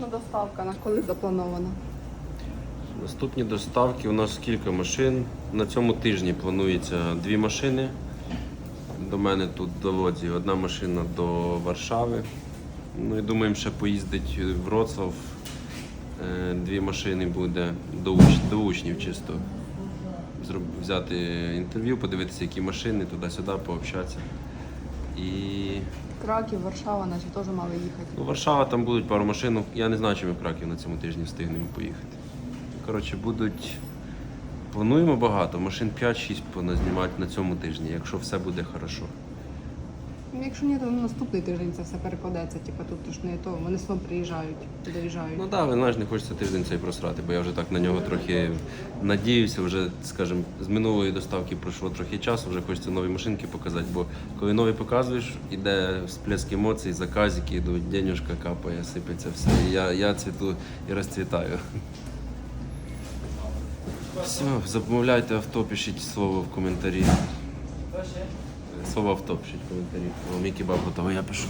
наступна доставка? На коли запланована? Наступні доставки у нас кілька машин. На цьому тижні планується дві машини. До мене тут до Лодзі одна машина до Варшави. Ну і думаємо, ще поїздить в Вроцлав. Е, Дві машини буде до, уч... до учнів чисто. Взяти інтерв'ю, подивитися, які машини, туди-сюди, пообщатися. І Краків, Варшава, наче теж мали їхати. Ну, Варшава там будуть пару машин. Я не знаю, чи ми в Краків на цьому тижні встигнемо поїхати. Коротше, будуть. Плануємо багато. Машин 5-6 поназнімати на цьому тижні, якщо все буде хорошо. Ну, Якщо ні, то на наступний тиждень це все перекладеться. Типа тут ж не то. Вони снова приїжджають, доїжджають. Ну так, знаєш, не хочеться тиждень цей просрати, бо я вже так на нього трохи надіюся. Вже, скажімо, з минулої доставки пройшло трохи часу, вже хочеться нові машинки показати, бо коли нові показуєш, іде всплеск емоцій, заказики йдуть, денюжка капає, сипеться все. І я, я цвіту і розцвітаю. Все, замовляйте авто, пишіть слово в коментарі. Слово авто пишіть коментарі. Мій кебаб готовий, я пишу.